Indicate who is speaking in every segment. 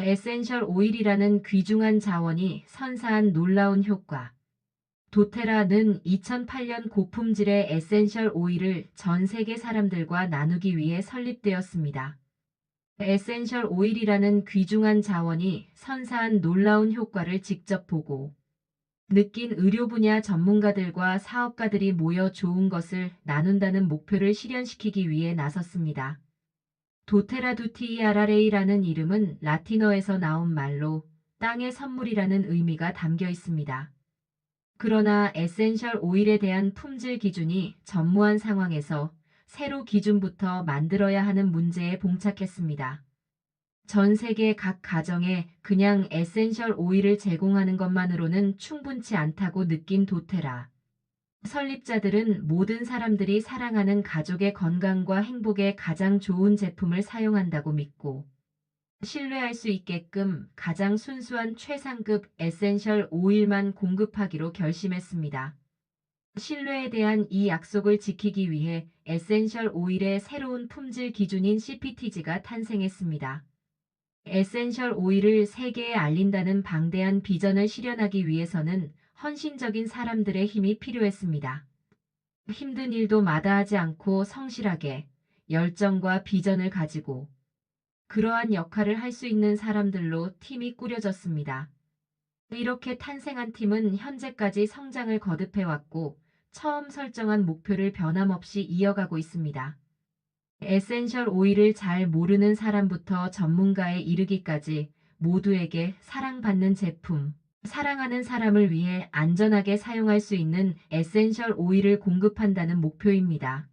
Speaker 1: 에센셜 오일이라는 귀중한 자원이 선사한 놀라운 효과. 도테라는 2008년 고품질의 에센셜 오일을 전 세계 사람들과 나누기 위해 설립되었습니다. 에센셜 오일이라는 귀중한 자원이 선사한 놀라운 효과를 직접 보고 느낀 의료 분야 전문가들과 사업가들이 모여 좋은 것을 나눈다는 목표를 실현시키기 위해 나섰습니다. 도테라두티이아라레이라는 이름은 라틴어에서 나온 말로 땅의 선물이라는 의미가 담겨 있습니다. 그러나 에센셜 오일에 대한 품질 기준이 전무한 상황에서 새로 기준부터 만들어야 하는 문제에 봉착했습니다. 전 세계 각 가정에 그냥 에센셜 오일을 제공하는 것만으로는 충분치 않다고 느낀 도테라. 설립자들은 모든 사람들이 사랑하는 가족의 건강과 행복에 가장 좋은 제품을 사용한다고 믿고 신뢰할 수 있게끔 가장 순수한 최상급 에센셜 오일만 공급하기로 결심했습니다. 신뢰에 대한 이 약속을 지키기 위해 에센셜 오일의 새로운 품질 기준인 CPTG가 탄생했습니다. 에센셜 오일을 세계에 알린다는 방대한 비전을 실현하기 위해서는 헌신적인 사람들의 힘이 필요했습니다. 힘든 일도 마다하지 않고 성실하게 열정과 비전을 가지고 그러한 역할을 할 수 있는 사람들로 팀이 꾸려졌습니다. 이렇게 탄생한 팀은 현재까지 성장을 거듭해왔고 처음 설정한 목표를 변함없이 이어가고 있습니다. 에센셜 오일을 잘 모르는 사람부터 전문가에 이르기까지 모두에게 사랑받는 제품, 사랑하는 사람을 위해 안전하게 사용할 수 있는 에센셜 오일을 공급한다는 목표입니다.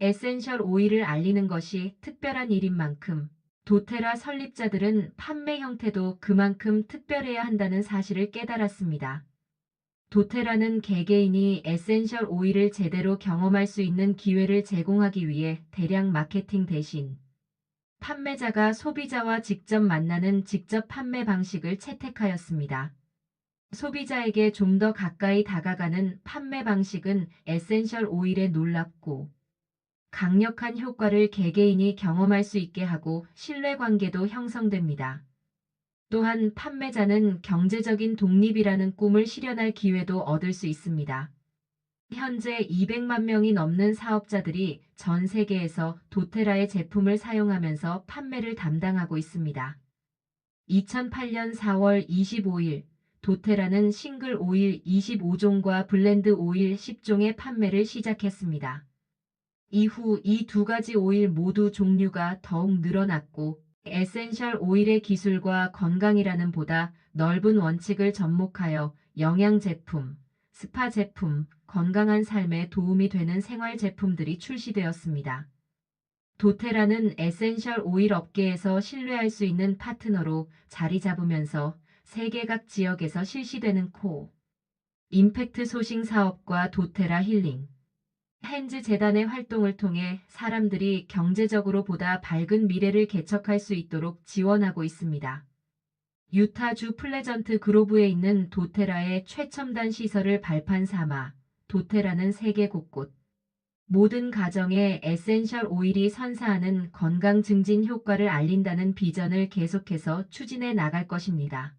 Speaker 1: 에센셜 오일을 알리는 것이 특별한 일인 만큼 도테라 설립자들은 판매 형태도 그만큼 특별해야 한다는 사실을 깨달았습니다. 도테라는 개개인이 에센셜 오일을 제대로 경험할 수 있는 기회를 제공하기 위해 대량 마케팅 대신 판매자가 소비자와 직접 만나는 직접 판매 방식을 채택하였습니다. 소비자에게 좀 더 가까이 다가가는 판매 방식은 에센셜 오일에 놀랍고 강력한 효과를 개개인이 경험할 수 있게 하고 신뢰관계도 형성됩니다. 또한 판매자는 경제적인 독립이라는 꿈을 실현할 기회도 얻을 수 있습니다. 현재 200만 명이 넘는 사업자들이 전 세계에서 도테라의 제품을 사용하면서 판매를 담당하고 있습니다. 2008년 4월 25일 도테라는 싱글 오일 25종과 블렌드 오일 10종의 판매를 시작했습니다. 이후 이 두 가지 오일 모두 종류가 더욱 늘어났고 에센셜 오일의 기술과 건강이라는 보다 넓은 원칙을 접목하여 영양 제품, 스파 제품, 건강한 삶에 도움이 되는 생활 제품들이 출시되었습니다. 도테라는 에센셜 오일 업계에서 신뢰할 수 있는 파트너로 자리 잡으면서 세계 각 지역에서 실시되는 코, 임팩트 소싱 사업과 도테라 힐링, 핸즈 재단의 활동을 통해 사람들이 경제적으로 보다 밝은 미래를 개척할 수 있도록 지원하고 있습니다. 유타주 플레전트 그로브에 있는 도테라의 최첨단 시설을 발판 삼아 도테라는 세계 곳곳 모든 가정에 에센셜 오일이 선사하는 건강 증진 효과를 알린다는 비전을 계속해서 추진해 나갈 것입니다.